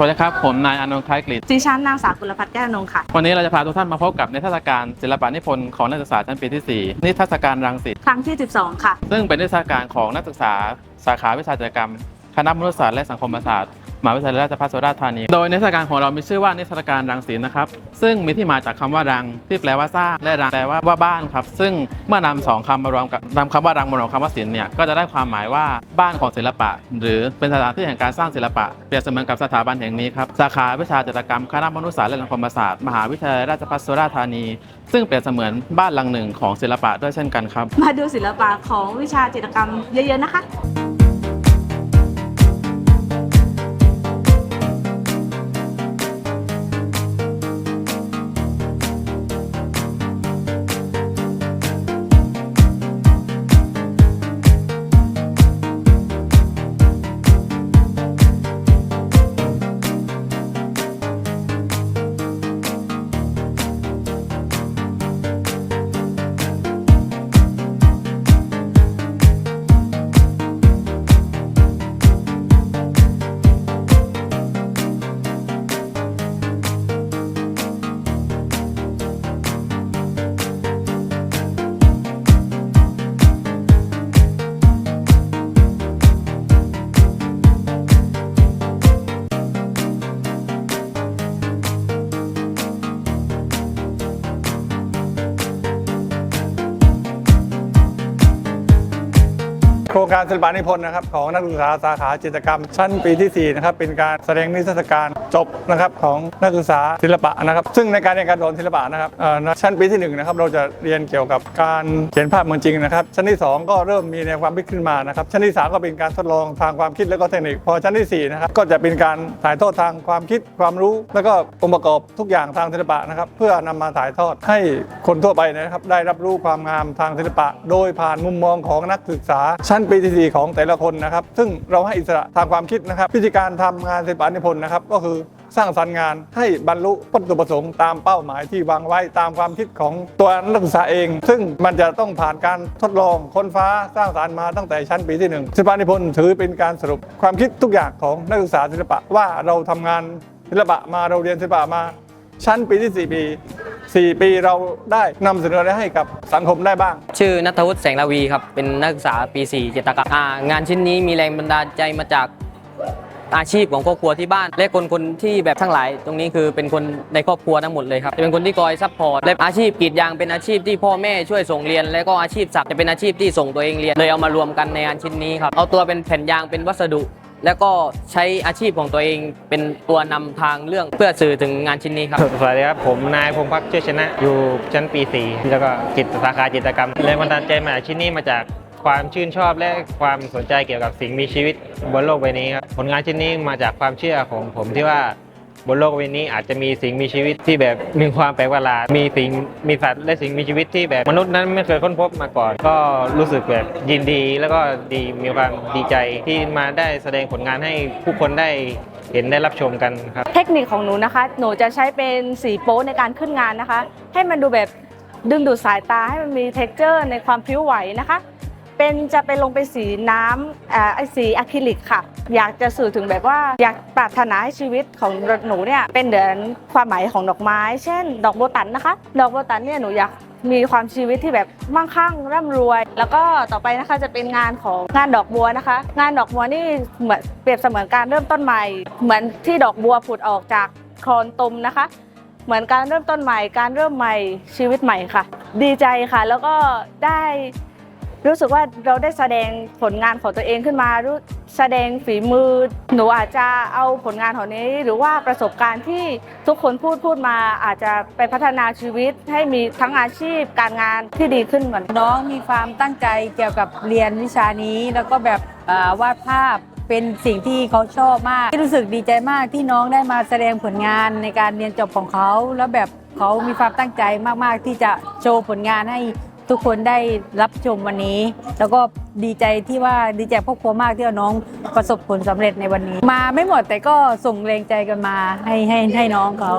สวัสดีครับ ผมนายอานนท์คล้ายกฤษดิฉันนางสาวกุลพัฒน์แก้วนงค์ค่ะ วันนี้เราจะพาทุกท่านมาพบกับนิทรรศการศิลปะนิพนธ์ของนักศึกษาชั้นปีที่ 4 นิทรรศการรังสิตครั้งที่ 12 ค่ะ ซึ่งเป็นนิทรรศการของนักศึกษาสาขาวิชาจิตรกรรม คณะมนุษยศาสตร์และสังคมศาสตร์ มหาวิทยาลัยราชภัฏสุราษฎร์ธานี โดยนิทรรศการของเรามีชื่อว่านิทรรศการรังสีนะครับ ซึ่งมีที่มาจากคำว่ารังที่แปลว่าสร้างและรังแปลว่าว่าบ้านครับ ซึ่งเมื่อนำสองคำมารวมกับนำคำว่ารังมารวมกับคำว่าศิลป์เนี่ย ก็จะได้ความหมายว่าบ้านของศิลปะ หรือเป็นสถานที่แห่งการสร้างศิลปะ เปรียบเสมือนกับสถาบันแห่งนี้ครับ สาขาวิชาจิตรกรรม คณะมนุษยศาสตร์และสังคมศาสตร์มหาวิทยาลัยราชภัฏสุราษฎร์ธานี ซึ่งเปรียบเสมือนบ้านหลังหนึ่งของศิลปะด้วยเช่นกันครับ มาดูศิลปะของวิชาจิตรกรรมเยอะๆนะคะ โครงการศิลปะนิพนธ์นะครับของนักศึกษาสาขาจิตรกรรม ชั้นปีที่4นะครับเป็นการแสดงนิทรรศการจบนะครับของนักศึกษาศิลปะนะครับ ซึ่งในการเรียนการสอนศิลปะนะครับชั้นปีที่1นะครับเราจะเรียนเกี่ยวกับการเขียนภาพเมืองจริงนะครับ ชั้นที่ 2 ก็เริ่มมีแนวความคิดขึ้นมานะครับ ชั้นที่ 3 ก็เป็นการทดลองทางความคิดและก็เทคนิค พอชั้นที่4นะครับก็จะเป็นการถ่ายทอดทางความคิดความรู้ แล้วก็องค์ประกอบทุกอย่างทางศิลปะนะครับ เพื่อนำมาถ่ายทอดให้คนทั่วไปนะครับ ได้รับรู้ความงามทางศิลปะ โดยผ่านมุมมองของนักศึกษาชั้นปีที่สี่ของแต่ละคนนะครับ ซึ่งเราให้อิสระทางความคิดนะครับวิธีการทำงานศิลปะนิพนธ์นะครับ ก็คือสร้างสรรค์งานให้บรรลุวัตถุประสงค์ตามเป้าหมายที่วางไว้ตามความคิดของตัวนักศึกษาเอง ซึ่งมันจะต้องผ่านการทดลองค้นฟ้าสร้างสรรค์มาตั้งแต่ชั้นปีที่หนึ่งศิลปะนิพนธ์ถือเป็นการสรุปความคิดทุกอย่างของนักศึกษาศิลปะว่าเราทำงานศิลปะมาเราเรียนศิลปะมาชั้นปีที่4ปี 4 ปีเราได้นำเสนออะไรให้กับสังคมได้บ้าง ชื่อนัทวุฒิแสงลาวีครับ เป็นนักศึกษาปี4จิตรกรรมอ่างานชิ้นนี้มีแรงบันดาลใจมาจากอาชีพของครอบครัวที่บ้าน และคนคนที่แบบทั้งหลาย ตรงนี้คือเป็นคนในครอบครัวทั้งหมดเลยครับจะเป็นคนที่คอยซัพพอร์ตและอาชีพกรีดยางเป็นอาชีพที่พ่อแม่ช่วยส่งเรียน และก็อาชีพสักจะเป็นอาชีพที่ส่งตัวเองเรียนเลยเอามารวมกันในงานชิ้นนี้ครับเอาตัวเป็นแผ่นยางเป็นวัสดุ แล้วก็ใช้อาชีพของตัวเองเป็นตัวนำทางเรื่องเพื่อสื่อถึงงานชิ้นนี้ครับ สวัสดีครับ ผมนายพงพักช่วยชนะ อยู่ชั้นปี 4 แล้วก็จิตสาขาจิตรกรรมแรงบันดาลใจมาจากชิ้นนี้มาจากความชื่นชอบและความสนใจเกี่ยวกับสิ่งมีชีวิตบนโลกใบนี้ครับผลงานชิ้นนี้มาจากความเชื่อของผมที่ว่า บนโลกใบนี้อาจจะมีสิ่งมีชีวิตที่แบบมีความแปลกประหลาดมีสิ่งมีสัตว์และสิ่งมีชีวิตที่แบบมนุษย์นั้นไม่เคยค้นพบมาก่อน ก็รู้สึกแบบยินดีแล้วก็ดีมีความดีใจที่มาได้แสดงผลงานให้ผู้คนได้เห็นได้รับชมกันครับ เทคนิคของหนูนะคะ หนูจะใช้เป็นสีโป๊ในการขึ้นงานนะคะ ให้มันดูแบบดึงดูดสายตาให้มันมี t e x t อร์ในความพริ้วไหวนะคะ เป็นจะเป็นลงเป็นสีน้ำอ่าไอสีอะคริลิกค่ะ อยากจะสื่อถึงแบบว่าอยากปรารถนาให้ชีวิตของหนูเนี่ยเป็นเดือนความหมายของดอกไม้ เช่น ดอกโบตันนะคะ ดอกโบตันเนี่ยหนูอยากมีความชีวิตที่แบบมั่งคั่งร่ำรวย แล้วก็ต่อไปนะคะจะเป็นงานของงานดอกบัวนะคะ งานดอกบัวนี่เหมือนเปรียบเสมือนการเริ่มต้นใหม่ เหมือนที่ดอกบัวผุดออกจากโคลนตมนะคะ เหมือนการเริ่มต้นใหม่ การเริ่มใหม่ชีวิตใหม่ค่ะ ดีใจค่ะ แล้วก็ได้ รู้สึกว่าเราได้แสดงผลงานของตัวเองขึ้นมารู้แสดงฝีมือ หนูอาจจะเอาผลงานของนี้ หรือว่าประสบการณ์ที่ทุกคนพูดพูดมาอาจจะไปพัฒนาชีวิตให้มีทั้งอาชีพการงานที่ดีขึ้นเหมือนน้องมีความตั้งใจเกี่ยวกับเรียนวิชานี้ แล้วก็แบบวาดภาพเป็นสิ่งที่เขาชอบมากที่รู้สึกดีใจมากที่น้องได้มาแสดงผลงานในการเรียนจบของเขา แล้วแบบเขามีความตั้งใจมาก ๆ ที่จะโชว์ผลงานให้ ทุกคนได้รับชมวันนี้ แล้วก็ดีใจที่ว่าดีใจครอบครัวมากที่ว่าน้องประสบผลสำเร็จในวันนี้ มาไม่หมดแต่ก็ส่งแรงใจกันมาให้ให้ให้น้องเขา